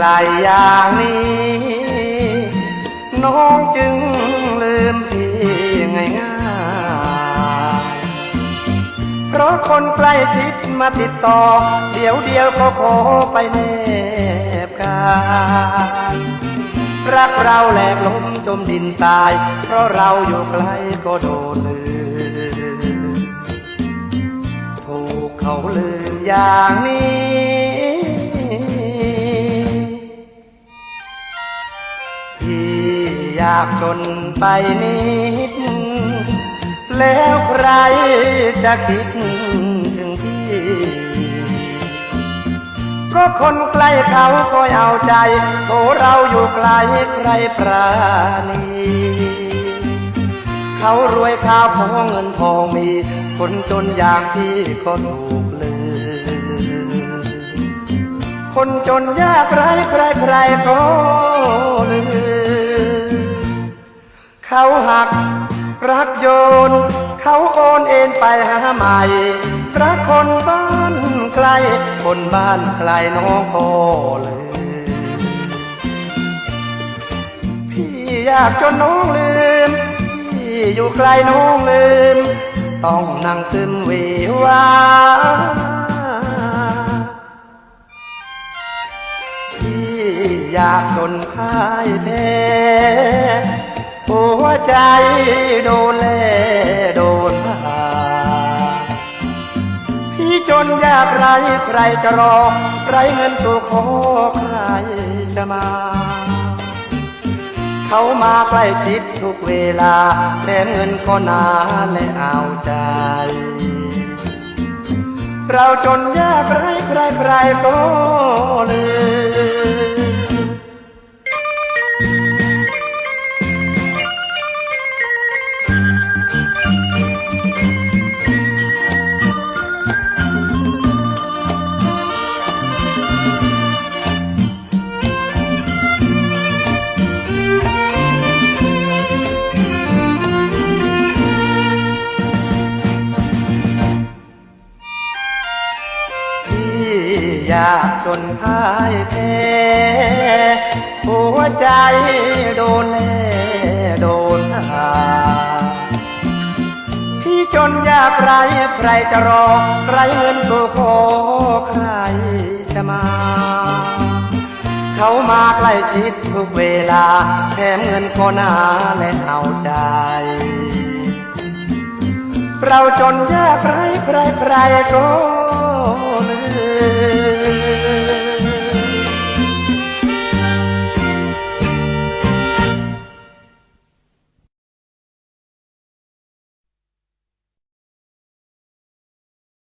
ที่อยู่ไกลอย่างนี้ น้องจึงลืมพี่ง่ายง่ายเพราะคนใกล้ชิดมาติดต่อ เดี๋ยวเดียวก็ขอไปแนบกายรักเราแหลกล้มจมดินตาย เพราะเราอยู่ไกลก็โดนลืมถูกเขาลืมอย่างนี้ากจนไปนิด แล้วใครจะคิดถึงพี่ ก็คนใกล้เขาคอยเอาใจโถเราอยู่ไกลใครปราณีเขารวยข้าวของเงินทองมี คนจนอย่างพี่ก็ถูกลืมคนจนยากไรใครใครก็ หัก รักโยน เขาโอนเอ็นไปหาใหม่รักคนบ้านไกล คนบ้านไกลน้องก็ลืมพี่อยากจนน้องลืม พี่อยู่ไกลน้องลืม ต้องนั่งซึมวีวาพี่อยากจนพ่ายแพ้ ใจโดนแลโดนพาพี่จนยากไรใครจะรอไรเงินตัวขอใครจะมา เขามาใกล้ชิดทุกเวลา แต่เงินก็นานและเอาใจเราจนยากไรใครใครก็ลืม ยากจนพ่ายแพ้หัวใจโดนแน่โดนหาพี่จนยากไรใครจะรอไรเงินตัวขอใครจะมา เขามาใกล้ชิดทุกเวลาแถมเงินก็นาและเอาใจเราจนยากไรใครใครก็ ને